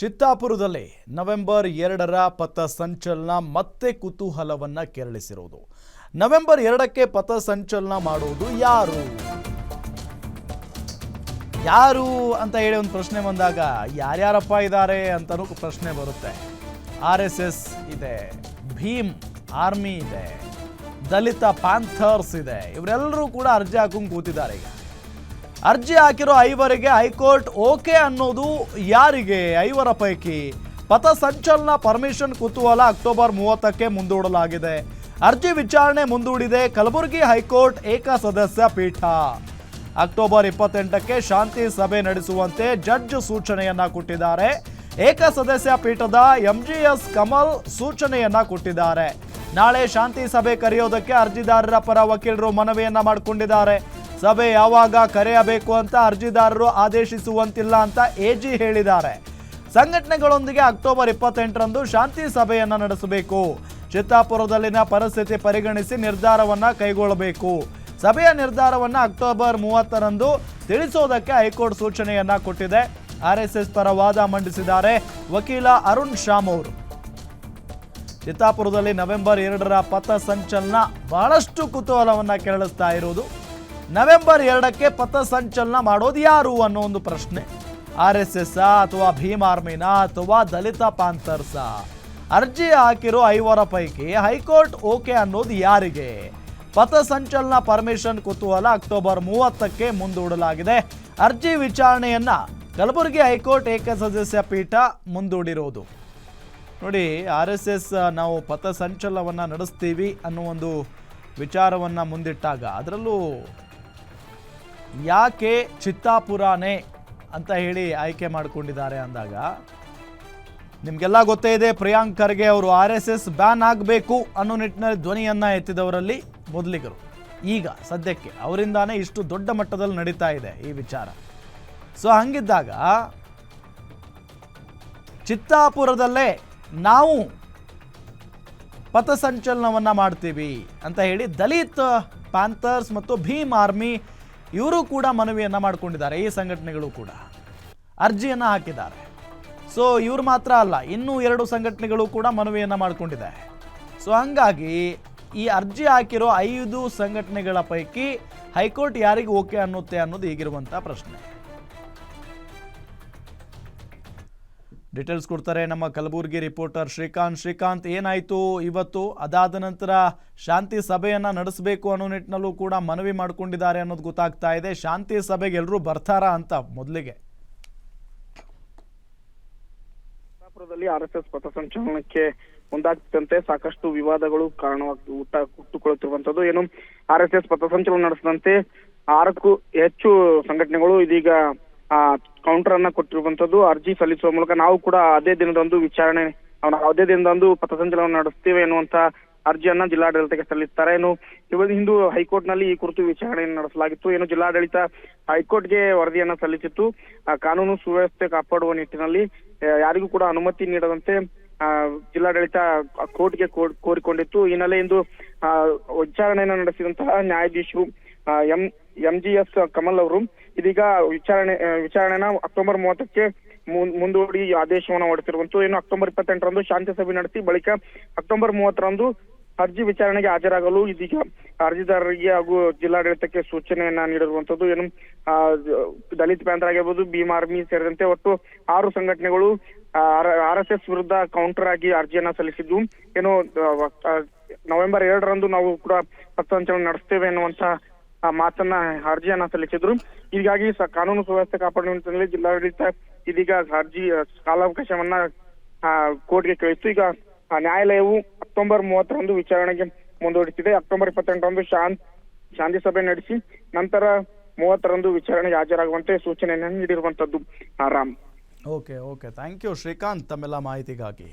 ಚಿತ್ತಾಪುರದಲ್ಲಿ November ಎರಡರ ಪಥಸಂಚಲನ ಮತ್ತೆ ಕುತೂಹಲವನ್ನ ಕೆರಳಿಸಿರುವುದು. ನವೆಂಬರ್ ಎರಡಕ್ಕೆ ಪಥಸಂಚಲನ ಮಾಡುವುದು ಯಾರು? ಯಾರು ಅಂತ ಹೇಳಿ ಒಂದು ಪ್ರಶ್ನೆ ಬಂದಾಗ ಯಾರ್ಯಾರಪ್ಪ ಇದ್ದಾರೆ ಅಂತಲೂ ಪ್ರಶ್ನೆ ಬರುತ್ತೆ. ಆರ್ ಎಸ್ ಇದೆ, ಭೀಮ್ ಆರ್ಮಿ ಇದೆ, ದಲಿತ ಪ್ಯಾಂಥರ್ಸ್ ಇದೆ ಇವರೆಲ್ಲರೂ ಕೂಡ ಅರ್ಜಿ ಹಾಕೊಂಡು ಕೂತಿದ್ದಾರೆ ಈಗ. ಅರ್ಜಿ ಹಾಕಿರೋ ಐವರಿಗೆ ಹೈಕೋರ್ಟ್ ಓಕೆ ಅನ್ನೋದು ಯಾರಿಗೆ? ಐವರ ಪೈಕಿ. ಪಥಸಂಚಲನ ಪರ್ಮಿಷನ್ ಕುತೂಹಲ ಅಕ್ಟೋಬರ್ ಮೂವತ್ತಕ್ಕೆ ಮುಂದೂಡಲಾಗಿದೆ. ಅರ್ಜಿ ವಿಚಾರಣೆ ಮುಂದೂಡಿದೆ. ಕಲಬುರಗಿ ಹೈಕೋರ್ಟ್ ಏಕ ಸದಸ್ಯ ಪೀಠ. ಅಕ್ಟೋಬರ್ ಇಪ್ಪತ್ತೆಂಟಕ್ಕೆ ಶಾಂತಿ ಸಭೆ ನಡೆಸುವಂತೆ ಜಡ್ಜ್ ಸೂಚನೆಯನ್ನ ಕೊಟ್ಟಿದ್ದಾರೆ. ಏಕ ಸದಸ್ಯ ಪೀಠದ ಎಂಜಿಎಸ್ ಕಮಲ್ ಸೂಚನೆಯನ್ನ ಕೊಟ್ಟಿದ್ದಾರೆ. ನಾಳೆ ಶಾಂತಿ ಸಭೆ ಕರೆಯೋದಕ್ಕೆ ಅರ್ಜಿದಾರರ ಪರ ವಕೀಲರು ಮನವಿಯನ್ನ ಮಾಡಿಕೊಂಡಿದ್ದಾರೆ. ಸಭೆ ಯಾವಾಗ ಕರೆಯಬೇಕು ಅಂತ ಅರ್ಜಿದಾರರು ಆದೇಶಿಸುವಂತಿಲ್ಲ ಅಂತ ಎಜಿ ಹೇಳಿದ್ದಾರೆ. ಸಂಘಟನೆಗಳೊಂದಿಗೆ ಅಕ್ಟೋಬರ್ ಇಪ್ಪತ್ತೆಂಟರಂದು ಶಾಂತಿ ಸಭೆಯನ್ನ ನಡೆಸಬೇಕು. ಚಿತ್ತಾಪುರದಲ್ಲಿನ ಪರಿಸ್ಥಿತಿ ಪರಿಗಣಿಸಿ ನಿರ್ಧಾರವನ್ನ ಕೈಗೊಳ್ಳಬೇಕು. ಸಭೆಯ ನಿರ್ಧಾರವನ್ನ ಅಕ್ಟೋಬರ್ ಮೂವತ್ತರಂದು ತಿಳಿಸೋದಕ್ಕೆ ಹೈಕೋರ್ಟ್ ಸೂಚನೆಯನ್ನ ಕೊಟ್ಟಿದೆ. ಆರ್ಎಸ್ಎಸ್ ಪರ ವಾದ ಮಂಡಿಸಿದ್ದಾರೆ ವಕೀಲ ಅರುಣ್ ಶ್ಯಾಮ್ ಅವರು. ಚಿತ್ತಾಪುರದಲ್ಲಿ ನವೆಂಬರ್ ಎರಡರ ಪಥ ಸಂಚಲನ ಬಹಳಷ್ಟು ಕುತೂಹಲವನ್ನ ಕೆರಳಿಸ್ತಾ ಇರುವುದು. ನವೆಂಬರ್ ಎರಡಕ್ಕೆ ಪಥ ಸಂಚಲನ ಮಾಡೋದು ಯಾರು ಅನ್ನೋ ಒಂದು ಪ್ರಶ್ನೆ. ಆರ್ ಎಸ್ ಎಸ್ ಅಥವಾ ಭೀಮ್ ಆರ್ಮಿನ ಅಥವಾ ದಲಿತ ಪಾಂಥರ್ಸ ಅರ್ಜಿ ಹಾಕಿರೋ ಐವರ ಪೈಕಿ ಹೈಕೋರ್ಟ್ ಓಕೆ ಅನ್ನೋದು ಯಾರಿಗೆ? ಪಥ ಸಂಚಲನ ಪರ್ಮಿಷನ್ ಕುತೂಹಲ ಅಕ್ಟೋಬರ್ ಮೂವತ್ತಕ್ಕೆ ಮುಂದೂಡಲಾಗಿದೆ. ಅರ್ಜಿ ವಿಚಾರಣೆಯನ್ನ ಕಲಬುರಗಿ ಹೈಕೋರ್ಟ್ ಏಕಸದಸ್ಯ ಪೀಠ ಮುಂದೂಡಿರೋದು. ನೋಡಿ, ಆರ್ ಎಸ್ ಎಸ್ ನಾವು ಪಥಸಂಚಲನವನ್ನು ನಡೆಸ್ತೀವಿ ಅನ್ನೋ ಒಂದು ವಿಚಾರವನ್ನು ಮುಂದಿಟ್ಟಾಗ, ಅದರಲ್ಲೂ ಯಾಕೆ ಚಿತ್ತಾಪುರನೇ ಅಂತ ಹೇಳಿ ಆಯ್ಕೆ ಮಾಡಿಕೊಂಡಿದ್ದಾರೆ ಅಂದಾಗ, ನಿಮಗೆಲ್ಲ ಗೊತ್ತೇ ಇದೆ, ಪ್ರಿಯಾಂಕ್ ಖರ್ಗೆ ಅವರು ಆರ್ ಎಸ್ ಎಸ್ ಬ್ಯಾನ್ ಆಗಬೇಕು ಅನ್ನೋ ನಿಟ್ಟಿನಲ್ಲಿ ಧ್ವನಿಯನ್ನ ಎತ್ತಿದವರಲ್ಲಿ ಮೊದಲಿಗರು. ಈಗ ಸದ್ಯಕ್ಕೆ ಅವರಿಂದಾನೇ ಇಷ್ಟು ದೊಡ್ಡ ಮಟ್ಟದಲ್ಲಿ ನಡೀತಾ ಇದೆ ಈ ವಿಚಾರ. ಸೊ, ಹಂಗಿದ್ದಾಗ ಚಿತ್ತಾಪುರದಲ್ಲೇ ನಾವು ಪಥಸಂಚಲನವನ್ನು ಮಾಡ್ತೀವಿ ಅಂತ ಹೇಳಿ ದಲಿತ್ ಪ್ಯಾಂಥರ್ಸ್ ಮತ್ತು ಭೀಮ್ ಆರ್ಮಿ ಇವರು ಕೂಡ ಮನವಿಯನ್ನು ಮಾಡಿಕೊಂಡಿದ್ದಾರೆ, ಈ ಸಂಘಟನೆಗಳು ಕೂಡ. ಅರ್ಜಿಯನ್ನು ಹಾಕಿದ್ದಾರೆ. ಸೊ ಇವ್ರು ಮಾತ್ರ ಅಲ್ಲ, ಇನ್ನೂ ಎರಡು ಸಂಘಟನೆಗಳು ಕೂಡ ಮನವಿಯನ್ನು ಮಾಡಿಕೊಂಡಿದ್ದಾರೆ. ಸೊ ಹಂಗಾಗಿ ಈ ಅರ್ಜಿ ಹಾಕಿರೋ ಐದು ಸಂಘಟನೆಗಳ ಪೈಕಿ ಹೈಕೋರ್ಟ್ ಯಾರಿಗೆ ಓಕೆ ಅನ್ನುತ್ತೆ ಅನ್ನೋದು ಈಗಿರುವಂಥ ಪ್ರಶ್ನೆ. ಡೀಟೇಲ್ಸ್ ಕೊಡ್ತಾರೆ ನಮ್ಮ ಕಲಬುರಗಿ ರಿಪೋರ್ಟರ್ ಶ್ರೀಕಾಂತ್. ಶ್ರೀಕಾಂತ್, ಏನಾಯ್ತು ಇವತ್ತು? ಅದಾದ ನಂತರ ಶಾಂತಿ ಸಭೆಯನ್ನ ನಡೆಸಬೇಕು ಅನ್ನೋ ನಿಟ್ಟಿನಲ್ಲೂ ಕೂಡ ಮನವಿ ಮಾಡ್ಕೊಂಡಿದ್ದಾರೆ ಅನ್ನೋದು ಗೊತ್ತಾಗ್ತಾ ಇದೆ. ಶಾಂತಿ ಸಭೆಗೆ ಎಲ್ಲರೂ ಬರ್ತಾರಾ ಅಂತ ಮೊದಲಿಗೆ. ಆರ್ ಎಸ್ ಎಸ್ ಪಥಸಂಚಲನಕ್ಕೆ ಮುಂದಾಗ್ತಿದ್ದಂತೆ ಸಾಕಷ್ಟು ವಿವಾದಗಳು ಕಾರಣವಾಗಿ ಊಟ ಹುಟ್ಟುಕೊಳ್ಳುತ್ತಿರುವಂತದ್ದು ಏನು ಆರ್ ಎಸ್ ಎಸ್ ಪಥಸಂಚಲನ ನಡೆಸದಂತೆ ಆರಕ್ಕೂ ಹೆಚ್ಚು ಸಂಘಟನೆಗಳು ಇದೀಗ ಕೌಂಟರ್ ಅನ್ನ ಕೊಟ್ಟಿರುವಂತದ್ದು ಅರ್ಜಿ ಸಲ್ಲಿಸುವ ಮೂಲಕ ನಾವು ಕೂಡ ಅದೇ ದಿನದಂದು ವಿಚಾರಣೆ, ಅವನ ಅದೇ ದಿನದಂದು ಪಥಸಂಚಲನ ನಡೆಸ್ತೇವೆ ಎನ್ನುವಂತ ಅರ್ಜಿಯನ್ನ ಜಿಲ್ಲಾಡಳಿತಕ್ಕೆ ಸಲ್ಲಿಸ್ತಾರೆ. ಏನು ಇವತ್ತು ಹಿಂದೂ ಹೈಕೋರ್ಟ್ನಲ್ಲಿ ಈ ಕುರಿತು ವಿಚಾರಣೆಯನ್ನು ನಡೆಸಲಾಗಿತ್ತು. ಏನು ಜಿಲ್ಲಾಡಳಿತ ಹೈಕೋರ್ಟ್ಗೆ ವರದಿಯನ್ನ ಸಲ್ಲಿಸಿತ್ತು. ಕಾನೂನು ಸುವ್ಯವಸ್ಥೆ ಕಾಪಾಡುವ ನಿಟ್ಟಿನಲ್ಲಿ ಯಾರಿಗೂ ಕೂಡ ಅನುಮತಿ ನೀಡದಂತೆ ಜಿಲ್ಲಾಡಳಿತ ಕೋರ್ಟ್ಗೆ ಕೋರಿಕೊಂಡಿತ್ತು. ಈ ಇಂದು ವಿಚಾರಣೆಯನ್ನು ನಡೆಸಿದಂತಹ ನ್ಯಾಯಾಧೀಶರು ಎಂ ಎಂ ಎಂಜಿಎಸ್ ಕಮಲ್ ಅವರು ಇದೀಗ ವಿಚಾರಣೆ ವಿಚಾರಣೆನ ಅಕ್ಟೋಬರ್ ಮೂವತ್ತಕ್ಕೆ ಮುಂದೂಡಿ ಆದೇಶವನ್ನು ಹೊರಡಿಸಿರುವಂತದ್ದು ಇನ್ನು ಅಕ್ಟೋಬರ್ ಇಪ್ಪತ್ತೆಂಟರಂದು ಶಾಂತಿ ಸಭೆ ನಡೆಸಿ ಬಳಿಕ ಅಕ್ಟೋಬರ್ ಮೂವತ್ತರಂದು ಅರ್ಜಿ ವಿಚಾರಣೆಗೆ ಹಾಜರಾಗಲು ಇದೀಗ ಅರ್ಜಿದಾರರಿಗೆ ಹಾಗೂ ಜಿಲ್ಲಾಡಳಿತಕ್ಕೆ ಸೂಚನೆಯನ್ನ ನೀಡಿರುವಂತದ್ದು ಏನು ದಲಿತ ಪ್ಯಾಂಥರ್ ಆಗಿರ್ಬೋದು ಭೀಮ್ ಆರ್ಮಿ ಸೇರಿದಂತೆ ಒಟ್ಟು ಆರು ಸಂಘಟನೆಗಳು ಆರ್ ಎಸ್ ಎಸ್ ವಿರುದ್ಧ ಕೌಂಟರ್ ಆಗಿ ಅರ್ಜಿಯನ್ನ ಸಲ್ಲಿಸಿದ್ದು. ಏನು ನವೆಂಬರ್ ಎರಡರಂದು ನಾವು ಕೂಡ ಪಥಸಂಚಲನ ನಡೆಸ್ತೇವೆ ಎನ್ನುವಂತ ಆ ಮಾತನ್ನ ಅರ್ಜಿಯನ್ನ ಸಲ್ಲಿಸಿದ್ರು. ಹೀಗಾಗಿ ಕಾನೂನು ಸುವ್ಯವಸ್ಥೆ ಕಾಪಾಡುವ ನಿಟ್ಟಿನಲ್ಲಿ ಜಿಲ್ಲಾಡಳಿತ ಇದೀಗ ಅರ್ಜಿ ಕಾಲಾವಕಾಶವನ್ನ ಕೋರ್ಟ್ಗೆ ಕಳಿಸಿತು. ಈಗ ನ್ಯಾಯಾಲಯವು ಅಕ್ಟೋಬರ್ ಮೂವತ್ತರಂದು ವಿಚಾರಣೆಗೆ ಮುಂದೂಡುತ್ತಿದೆ ಅಕ್ಟೋಬರ್ ಇಪ್ಪತ್ತೆಂಟರಂದು ಶಾಂತ್ ಶಾಂತಿ ಸಭೆ ನಡೆಸಿ, ನಂತರ ಮೂವತ್ತರಂದು ವಿಚಾರಣೆಗೆ ಹಾಜರಾಗುವಂತೆ ಸೂಚನೆಯನ್ನು ನೀಡಿರುವಂತದ್ದು ಆರಾಮ್ Ram. Okay okay. Thank you Srikanth ತಮ್ಮೆಲ್ಲ ಮಾಹಿತಿಗಾಗಿ.